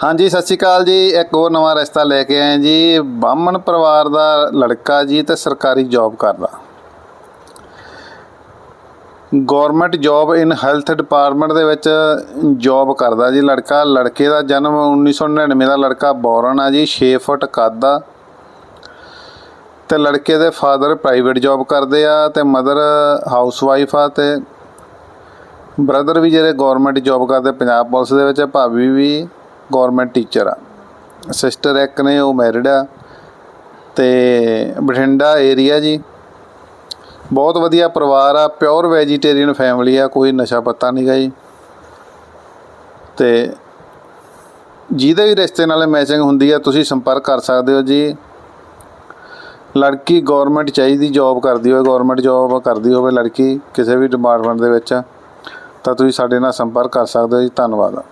ਹਾਂਜੀ, ਸਤਿ ਸ਼੍ਰੀ ਅਕਾਲ ਜੀ। ਇੱਕ ਹੋਰ ਨਵਾਂ ਰਿਸ਼ਤਾ ਲੈ ਕੇ ਆਏ ਜੀ। ਬਾਹਮਣ ਪਰਿਵਾਰ ਦਾ ਲੜਕਾ ਜੀ ਤੇ ਸਰਕਾਰੀ ਜੌਬ ਕਰਦਾ। Government job in health department ਦੇ ਵਿੱਚ ਜੌਬ ਕਰਦਾ ਜੀ ਲੜਕਾ। ਲੜਕੇ ਦਾ ਜਨਮ 1999 ਦਾ ਲੜਕਾ ਬੋਰਨ ਆ ਜੀ 6 ਫੁੱਟ ਕੱਦ ਆ। ਤੇ ਲੜਕੇ ਦੇ ਫਾਦਰ ਪ੍ਰਾਈਵੇਟ ਜੌਬ ਕਰਦੇ ਆ ਤੇ ਮਦਰ ਹਾਊਸ ਵਾਈਫ ਆ ਤੇ ਬ੍ਰਦਰ ਵੀ ਜਿਹੜੇ ਗਵਰਨਮੈਂਟ ਜੌਬ ਕਰਦੇ, ਪੰਜਾਬ ਪੁਲਿਸ ਦੇ ਵਿੱਚ ਭਾਬੀ ਵੀ। ਗਵਰਨਮੈਂਟ ਟੀਚਰ ਆ। ਸਿਸਟਰ ਇੱਕ ਨੇ, ਉਹ ਮੈਰਿਡ ਆ। ਤੇ ਬਠਿੰਡਾ ਏਰੀਆ ਜੀ, ਬਹੁਤ ਵਧੀਆ ਪਰਿਵਾਰ ਆ ਪਿਓਰ ਵੈਜੀਟੇਰੀਅਨ ਫੈਮਿਲੀ ਆ, ਕੋਈ ਨਸ਼ਾ ਪੱਤਾ ਨਹੀਂਗਾ ਜੀ। ਤੇ ਜਿਹਦੇ ਵੀ ਰਿਸ਼ਤੇ ਨਾਲ ਮੈਚਿੰਗ ਹੁੰਦੀ ਆ, ਤੁਸੀਂ ਸੰਪਰਕ ਕਰ ਸਕਦੇ ਹੋ ਜੀ। ਲੜਕੀ ਗਵਰਨਮੈਂਟ ਚਾਹੀਦੀ ਜੌਬ ਕਰਦੀ ਹੋਵੇ ਗਵਰਨਮੈਂਟ ਜੌਬ ਕਰਦੀ ਹੋਵੇ ਲੜਕੀ ਕਿਸੇ ਵੀ ਡਿਪਾਰਟਮੈਂਟ ਦੇ ਵਿੱਚ, ਤਾਂ ਤੁਸੀਂ ਸਾਡੇ ਨਾਲ ਸੰਪਰਕ ਕਰ ਸਕਦੇ ਹੋ ਜੀ। ਧੰਨਵਾਦ।